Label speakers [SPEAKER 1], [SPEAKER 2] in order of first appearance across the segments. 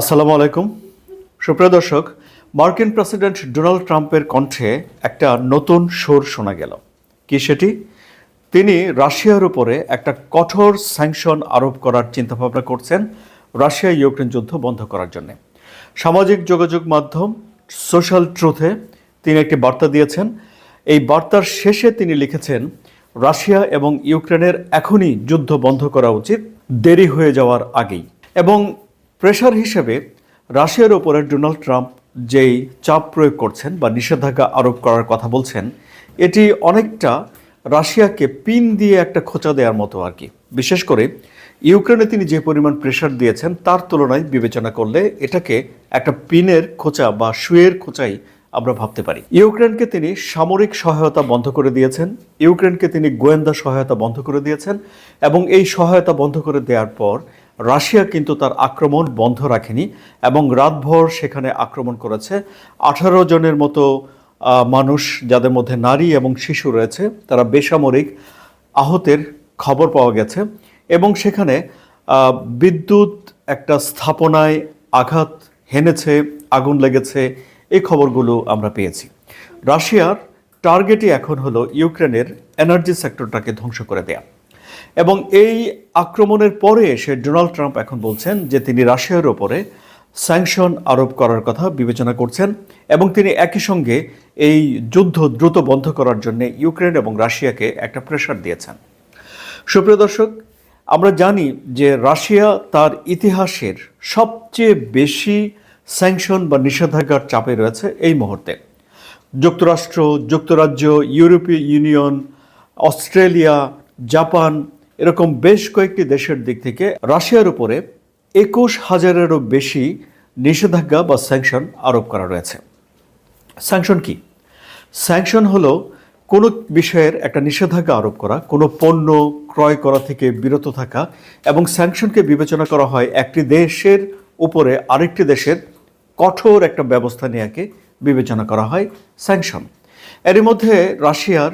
[SPEAKER 1] আসসালামু আলাইকুম। সুপ্রিয় দর্শক, মার্কিন প্রেসিডেন্ট ডোনাল্ড ট্রাম্পের কণ্ঠে একটা নতুন সুর শোনা গেল। কি সেটি? তিনি রাশিয়ার উপরে একটা কঠোর স্যাংশন আরোপ করার চিন্তাভাবনা করছেন রাশিয়া ইউক্রেন যুদ্ধ বন্ধ করার জন্য। সামাজিক যোগাযোগ মাধ্যম সোশ্যাল ট্রুথে তিনি একটি বার্তা দিয়েছেন। এই বার্তার শেষে তিনি লিখেছেন, রাশিয়া এবং ইউক্রেনের এখনই যুদ্ধ বন্ধ করা উচিত, দেরি হয়ে যাওয়ার আগেই। এবং প্রেশার হিসেবে রাশিয়ার ওপরে ডোনাল্ড ট্রাম্প যেই চাপ প্রয়োগ করছেন বা নিষেধাজ্ঞা আরোপ করার কথা বলছেন, এটি অনেকটা রাশিয়াকে পিন দিয়ে একটা খোঁচা দেওয়ার মতো আর কি। বিশেষ করে ইউক্রেনে তিনি যে পরিমাণ প্রেশার দিয়েছেন, তার তুলনায় বিবেচনা করলে এটাকে একটা পিনের খোঁচা বা শুয়ের খোঁচাই আমরা ভাবতে পারি। ইউক্রেনকে তিনি সামরিক সহায়তা বন্ধ করে দিয়েছেন, ইউক্রেনকে তিনি গোয়েন্দা সহায়তা বন্ধ করে দিয়েছেন এবং এই সহায়তা বন্ধ করে দেওয়ার পর রাশিয়া কিন্তু তার আক্রমণ বন্ধ রাখেনি এবং রাতভর সেখানে আক্রমণ করেছে। আঠারো জনের মতো মানুষ যাদের মধ্যে নারী এবং শিশু রয়েছে, তারা বেসামরিক আহতের খবর পাওয়া গেছে এবং সেখানে বিদ্যুৎ একটা স্থাপনায় আঘাত হেনেছে, আগুন লেগেছে এই খবরগুলো আমরা পেয়েছি। রাশিয়ার টার্গেটই এখন হলো ইউক্রেনের এনার্জি সেক্টরটাকে ধ্বংস করে দেয়া। এবং এই আক্রমণের পরে এসে ডোনাল্ড ট্রাম্প এখন বলছেন যে তিনি রাশিয়ার ওপরে স্যাংশন আরোপ করার কথা বিবেচনা করছেন এবং তিনি একই সঙ্গে এই যুদ্ধ দ্রুত বন্ধ করার জন্য ইউক্রেন এবং রাশিয়াকে একটা প্রেশার দিয়েছেন। সুপ্রিয় দর্শক, আমরা জানি যে রাশিয়া তার ইতিহাসের সবচেয়ে বেশি স্যাংশন বা নিষেধাজ্ঞার চাপে রয়েছে এই মুহূর্তে। যুক্তরাষ্ট্র, যুক্তরাজ্য, ইউরোপীয় ইউনিয়ন, অস্ট্রেলিয়া জাপান, এরকম বেশ কয়েকটি দেশের দিক থেকে রাশিয়ার উপরে একুশ হাজারেরও বেশি নিষেধাজ্ঞা বা স্যাংশন আরোপ করা রয়েছে। স্যাংশন কি? স্যাংশন হলো কোনো বিষয়ের একটা নিষেধাজ্ঞা আরোপ করা, কোনো পণ্য ক্রয় করা থেকে বিরত থাকা এবং স্যাংশনকে বিবেচনা করা হয় একটি দেশের উপরে আরেকটি দেশের কঠোর একটা ব্যবস্থা নেওয়াকে বিবেচনা করা হয় স্যাংশন এরই মধ্যে রাশিয়ার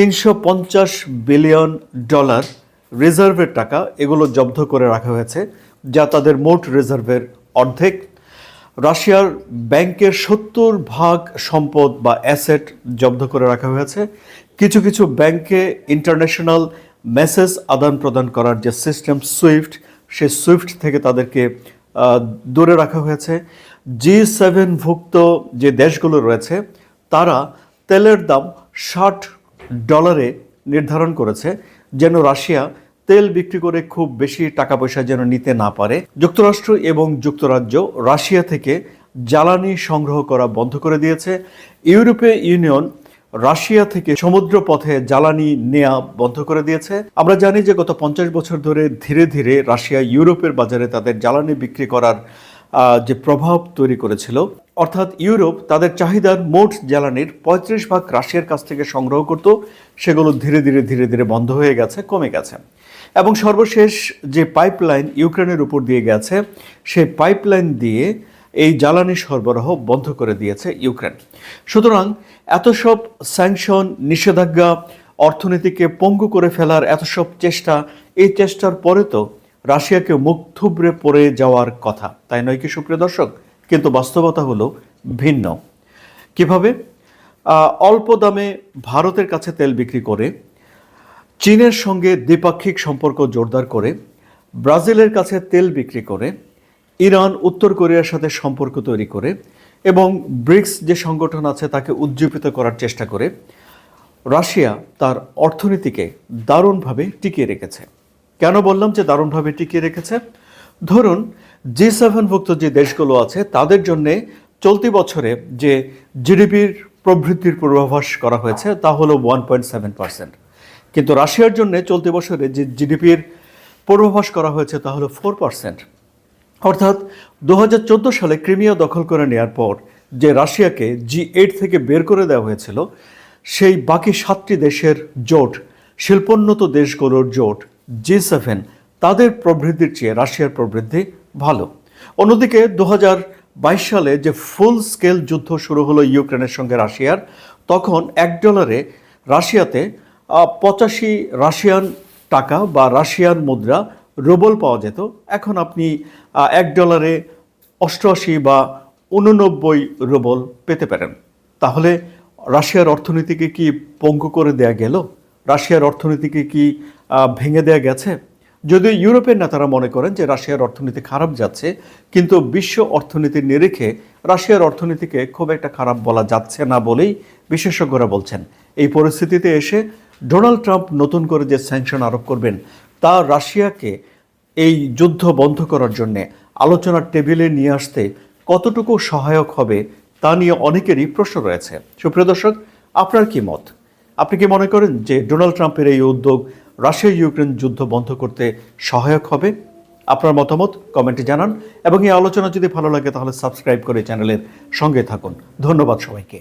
[SPEAKER 1] তিনশো পঞ্চাশ বিলিয়ন ডলার রিজার্ভের টাকা এগুলো জব্দ করে রাখা হয়েছে, যা তাদের মোট রিজার্ভের অর্ধেক। রাশিয়ার ব্যাংকের সত্তর ভাগ সম্পদ বা অ্যাসেট জব্দ করে রাখা হয়েছে। কিছু কিছু ব্যাংকে ইন্টারন্যাশনাল মেসেজ আদান প্রদান করার যে সিস্টেম সুইফট, সে সুইফট থেকে তাদেরকে দূরে রাখা হয়েছে। জি সেভেন ভুক্ত যে দেশগুলো রয়েছে, তারা তেলের দাম ষাট ডলারে নির্ধারণ করেছে, যেন রাশিয়া তেল বিক্রি করে খুব বেশি টাকা পয়সা যেন নিতে না পারে। যুক্তরাষ্ট্র এবং যুক্তরাজ্য রাশিয়া থেকে জ্বালানি সংগ্রহ করা বন্ধ করে দিয়েছে। ইউরোপীয় ইউনিয়ন রাশিয়া থেকে সমুদ্র পথে জ্বালানি নেওয়া বন্ধ করে দিয়েছে। আমরা জানি যে গত পঞ্চাশ বছর ধরে ধীরে ধীরে রাশিয়া ইউরোপের বাজারে তাদের জ্বালানি বিক্রি করার যে প্রভাব তৈরি করেছিল। অর্থাৎ ইউরোপ তাদের চাহিদার মোট জ্বালানির পঁয়ত্রিশ ভাগ রাশিয়ার কাছ থেকে সংগ্রহ করত। সেগুলো ধীরে ধীরে ধীরে ধীরে বন্ধ হয়ে গেছে, কমে গেছে। এবং সর্বশেষ যে পাইপলাইন ইউক্রেনের উপর দিয়ে গেছে, সেই পাইপলাইন দিয়ে এই জ্বালানি সরবরাহ বন্ধ করে দিয়েছে ইউক্রেন। সুতরাং এত সব স্যাংশন, নিষেধাজ্ঞা, অর্থনীতিকে পঙ্গু করে ফেলার এত সব চেষ্টা, এই চেষ্টার পরে তো রাশিয়াকে মুখ থুবড়ে পড়ে যাওয়ার কথা। তাই নয় কি, সুপ্রিয় দর্শক? কিন্তু বাস্তবতা হলো ভিন্ন। কীভাবে? অল্প দামে ভারতের কাছে তেল বিক্রি করে, চীনের সঙ্গে দ্বিপাক্ষিক সম্পর্ক জোরদার করে, ব্রাজিলের কাছে তেল বিক্রি করে, ইরান, উত্তর কোরিয়ার সাথে সম্পর্ক তৈরি করে এবং ব্রিক্স যে সংগঠন আছে তাকে উজ্জীবিত করার চেষ্টা করে, রাশিয়া তার অর্থনীতিকে দারুণভাবে টিকিয়ে রেখেছে। কেন বললাম যে দারুণভাবে টিকিয়ে রেখেছে? ধরুন জি সেভেনভুক্ত যে দেশগুলো আছে, তাদের জন্যে চলতি বছরে যে জিডিপির প্রবৃদ্ধির পূর্বাভাস করা হয়েছে, তা হলো ওয়ান পয়েন্ট সেভেন পার্সেন্ট কিন্তু রাশিয়ার জন্য চলতি বছরে যে জিডিপির পূর্বাভাস করা হয়েছে, তা হলো ফোর পার্সেন্ট অর্থাৎ দু হাজার চোদ্দ সালে ক্রিমিয়া দখল করে নেওয়ার পর যে রাশিয়াকে জি এইট থেকে বের করে দেওয়া হয়েছিল, সেই বাকি সাতটি দেশের জোট, শিল্পোন্নত দেশগুলোর জোট জি সেভেন তাদের প্রবৃদ্ধির চেয়ে রাশিয়ার প্রবৃদ্ধি ভালো। অন্যদিকে দু বাইশ সালে যে ফুল স্কেল যুদ্ধ শুরু হলো ইউক্রেনের সঙ্গে রাশিয়ার, তখন এক ডলারে রাশিয়াতে পঁচাশি রাশিয়ান টাকা বা রাশিয়ান মুদ্রা রুবল পাওয়া যেত। এখন আপনি এক ডলারে অষ্টআশি বা উননব্বই রুবল পেতে পারেন। তাহলে রাশিয়ার অর্থনীতিকে কি পঙ্গু করে দেয়া গেল? রাশিয়ার অর্থনীতিকে কি ভেঙে দেয়া গেছে? যদিও ইউরোপের নেতারা মনে করেন যে রাশিয়ার অর্থনীতি খারাপ যাচ্ছে, কিন্তু বিশ্ব অর্থনীতির নিরিখে রাশিয়ার অর্থনীতিকে খুব একটা খারাপ বলা যাচ্ছে না বলেই বিশেষজ্ঞরা বলছেন। এই পরিস্থিতিতে এসে ডোনাল্ড ট্রাম্প নতুন করে যে স্যাংশন আরোপ করবেন, তা রাশিয়াকে এই যুদ্ধ বন্ধ করার জন্যে আলোচনার টেবিলে নিয়ে আসতে কতটুকু সহায়ক হবে, তা নিয়ে অনেকেরই প্রশ্ন রয়েছে। সুপ্রিয় দর্শক, আপনার কি মত? আপনি কি মনে করেন যে ডোনাল্ড ট্রাম্পের এই উদ্যোগ রাশিয়া ইউক্রেন যুদ্ধ বন্ধ করতে সহায়ক হবে? আপনার মতামত কমেন্টে জানান এবং এই আলোচনা যদি ভালো লাগে তাহলে সাবস্ক্রাইব করে চ্যানেলের সঙ্গে থাকুন। ধন্যবাদ সবাইকে।